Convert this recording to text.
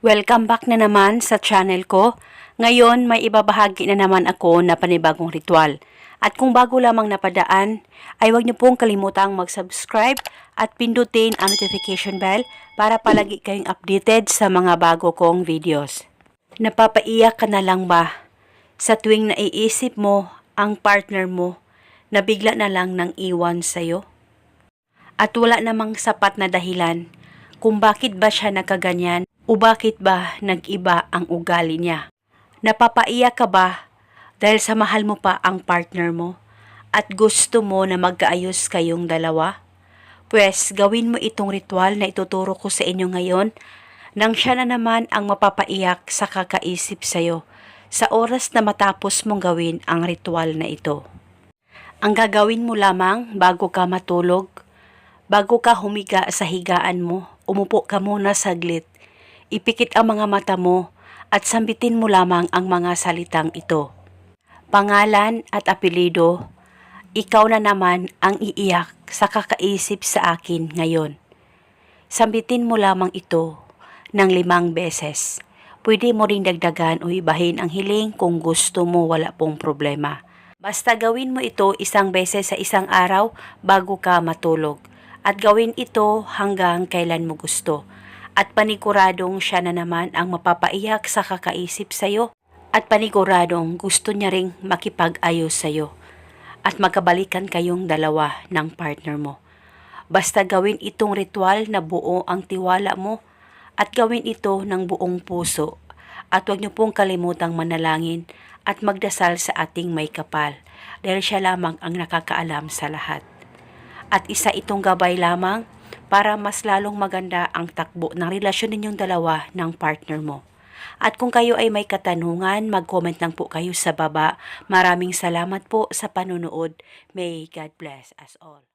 Welcome back na naman sa channel ko. Ngayon, may ibabahagi na naman ako na panibagong ritual. At kung bago lamang napadaan, ay huwag niyo pong kalimutang mag-subscribe at pindutin ang notification bell para palagi kayong updated sa mga bago kong videos. Napapaiyak ka na lang ba sa tuwing naiisip mo ang partner mo na bigla na lang nang iwan sa'yo? At wala namang sapat na dahilan kung bakit ba siya nagkaganyan o bakit ba nag-iba ang ugali niya. Napapaiyak ka ba dahil sa mahal mo pa ang partner mo at gusto mo na magkaayos kayong dalawa? Pwes, gawin mo itong ritual na ituturo ko sa inyo ngayon nang siya na naman ang mapapaiyak sa kakaisip sa'yo sa oras na matapos mong gawin ang ritual na ito. Ang gagawin mo lamang bago ka matulog, bago ka humiga sa higaan mo, umupo ka muna saglit, ipikit ang mga mata mo at sambitin mo lamang ang mga salitang ito. Pangalan at apelido, ikaw na naman ang iiyak sa kakaisip sa akin ngayon. Sambitin mo lamang ito ng limang beses. Pwede mo ring dagdagan o ibahin ang hiling kung gusto mo wala pong problema. Basta gawin mo ito isang beses sa isang araw bago ka matulog. At gawin ito hanggang kailan mo gusto. At paniguradong siya na naman ang mapapaiyak sa kakaisip sa'yo. At paniguradong gusto niya ring makipag-ayos sa'yo. At magkabalikan kayong dalawa ng partner mo. Basta gawin itong ritual na buo ang tiwala mo at gawin ito ng buong puso. At huwag niyo pong kalimutang manalangin at magdasal sa ating may kapal dahil siya lamang ang nakakaalam sa lahat. At isa itong gabay lamang para mas lalong maganda ang takbo ng relasyon ninyong dalawa ng partner mo. At kung kayo ay may katanungan, mag-comment lang po kayo sa baba. Maraming salamat po sa panunood. May God bless us all.